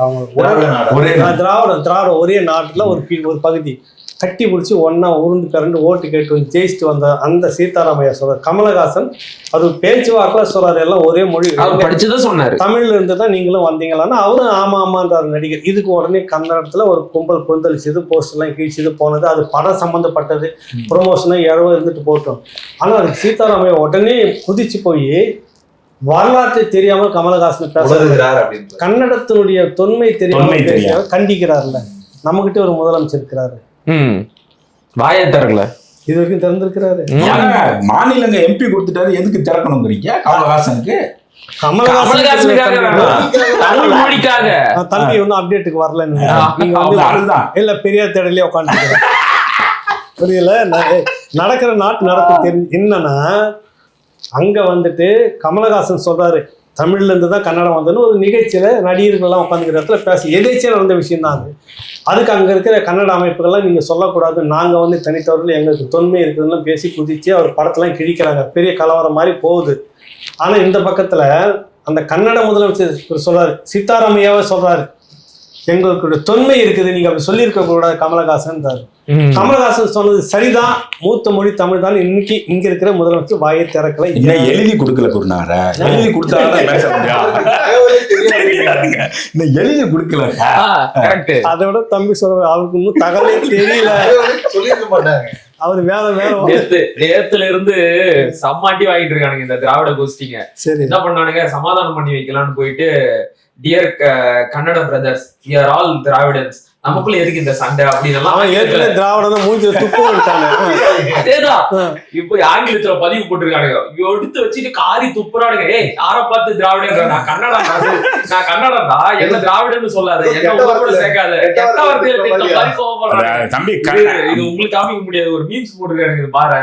அவங்க திராவிட நாடு. ஒரே ஒரே நாட்டில் ஒரு ஒரு பகுதி. கட்டி பிடிச்சி ஒண்ணா உருண்டு பிறண்டு ஓட்டு கேட்டு வந்து ஜெயிச்சுட்டு வந்த அந்த சீதாராமையா சொல்றாரு. கமலஹாசன் அது பேச்சுவாக்கில் சொல்றாரு எல்லாம் ஒரே மொழி. அவர் படிச்சுதான் சொன்னாரு. தமிழ்ல இருந்து தான் நீங்களும் வந்தீங்களான்னா அவரும் ஆமா ஆமான்றார் நடிகர். இதுக்கு உடனே கன்னடத்துல ஒரு கும்பல் கொந்தளிச்சது போஸ்டர் எல்லாம் கிழிச்சது போனது. அது படம் சம்பந்தப்பட்டது. ப்ரொமோஷனு இரவு இருந்துட்டு போட்டோம். ஆனா அது சீதாராமையா உடனே குதிச்சு போய் வரலாற்றை தெரியாம கமலஹாசன் பேச உலகுகிறார் அப்படின்னு கன்னடத்தினுடைய தொன்மை தெரியாம தொன்மை பேசுறவர் தெரியாம. கண்டிக்கிறார்ல. நம்மகிட்ட ஒரு முதலமைச்சர் இருக்கிறாரு ம். வாயை திறக்கல. இது வரைக்கும் திறந்திருக்கிறாரு. மாநிலங்க எம்பி கொடுத்துட்டாரு எதுக்கு திறக்கணுங்கிறீங்க? கமலஹாசனுக்கு. தம்பி இன்னும் அப்டேட்டுக்கு வரலன்னு ஆ, நீங்க வந்து அதுதான் இல்ல பெரியார் தேடலே உட்காந்து புரியல? நடக்கிற நாட்டு நடப்பு தெரிஞ்சு என்னன்னா அங்கே வந்துட்டு கமலஹாசன் சொல்கிறாரு தமிழ்லேருந்து தான் கன்னடம் வந்ததுன்னு ஒரு நிகழ்ச்சியில் நடிகர்கள்லாம் உட்காந்துக்கிற இடத்துல பேச எதேச்சியாக நடந்த விஷயம் தான் அது. அதுக்கு அங்கே இருக்கிற கன்னட அமைப்புகள்லாம் நீங்கள் சொல்லக்கூடாது. நாங்கள் வந்து தனித்தவர்கள் எங்களுக்கு தொன்மை இருக்குதுன்னு பேசி குதித்து அவர் படத்தெல்லாம் கிழிக்கிறாங்க. பெரிய கலவரம் மாதிரி போகுது. ஆனால் இந்த பக்கத்தில் அந்த கன்னட முதலமைச்சர் சொல்கிறார் சீதாராமையாவே சொல்கிறாரு எங்களுக்கு தொன்மை இருக்குது. நீங்க அப்படி சொல்லியிருக்க கூடாது கமலஹாசன். கமலஹாசன் சொன்னது சரிதான். மூத்த மொழி தமிழ் தான். இன்னைக்கு இங்க இருக்கிற முதலமைச்சர் வாயை திறக்கல எழுதி கொடுக்கல குருநார எழுதி கொடுத்தாதான் பேச. இன்னும் எழுதி கொடுக்கல. அதை விட தம்பி சொல்ற அவருக்கு இன்னும் தகவலே தெரியல. சொல்லியிருக்க மாட்டாங்க. அவர் வேற வேற நேத்து நேத்துல இருந்து சம்மாட்டி வாங்கிட்டு இருக்கானுங்க இந்த திராவிட கோஷ்டிங்க. என்ன பண்ணானுங்க சமாதானம் பண்ணி வைக்கலாம்னு போயிட்டு dear Kannada brothers we are all Dravidians. நமக்குள்ள எதுக்கு இந்த சண்டை அப்படின்னு எல்லாம் அவன் ஏற்கனவே திராவிடம் மூஞ்சில துப்பு விட்டானே அதேதான். ஆ. இப்போ ஆங்கிலத்துல பதிவு போட்டிருக்கானுங்க. எடுத்து வச்சுட்டு காரி துப்புறானுங்க. ஏய் யார பார்த்து திராவிடன் நான் கன்னடா நான் கன்னடா என்ன திராவிடன்னு சொல்லாத. என்ன சேர்க்காத. கெட்ட கெட்ட வார்த்தை வார்த்தையில தம்பி இது உங்களுக்கு காமிக்க முடியாது. ஒரு மீம்ஸ் போட்டிருக்கானுங்க இது பாரு.